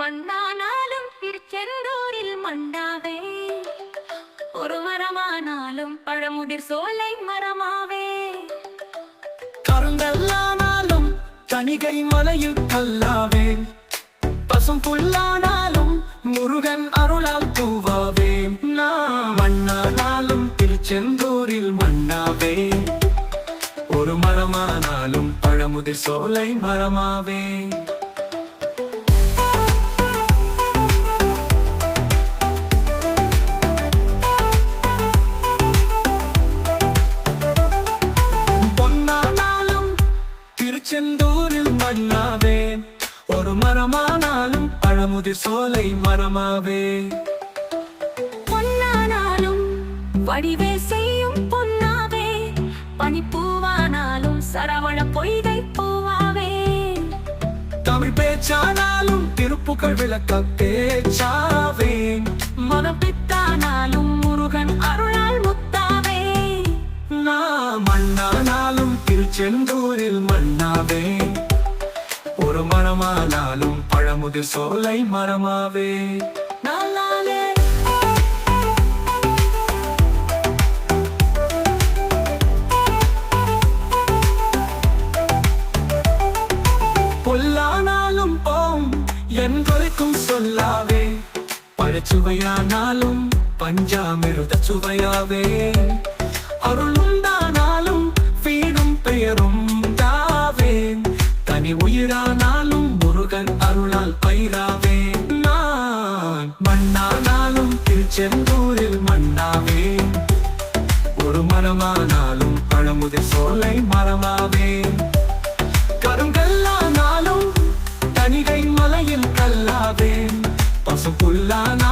மண்ணானாலும் திருச்செந்தூரில் மண்டாவே ஒரு மரமானாலும் பழமுதிர் சோலை மரமாவே. கருங்கல்லானாலும் கணிகை மலையில் கல்லாவே. பசும் புல்லானாலும் முருகன் அருளால் தூவாவே நான் மண்ணானாலும் திருச்செந்தூரில் மண்ணாவே ஒரு மரமானாலும் பழமுதிர் சோலை மரமாவே. மண்ணாவே ஒரு மரமானாலும் பழமுதிர் சோலை மரமாவே. பொன்னானாலும் வடிவே செய்யும் பொன்னாவே. பனிப்பூவானாலும் சரவண பொய்கை பூவாவே. தமிழ் பேச்சானாலும் திருப்புகழ் விளக்க பேச்சாவே. மனப்பித்தானாலும் முருகன் அருளால் முத்தாவே. நான் மண்ணானாலும் திருச்செந்தூரில் மண்ணாவே. ஒரு மரமானாலும் பழமுதிர் சோலை மரமாவே. பொல்லானாலும் போம் என்றொழிக்கும் சொல்லாவே. பழச்சுவையானாலும் பஞ்சாமிருத சுவையாவே அருள் உயிரானாலும் முருகன் அருளால் பயிராவே நான் மண்ணானாலும் திருச்செந்தூரில் மண்ணாவே ஒரு மரமானாலும் பழமுதிர் சோலை மரமாவே. கருங்கல்லானாலும் தனிகை மலையில் கல்லாவே பசு புல்லான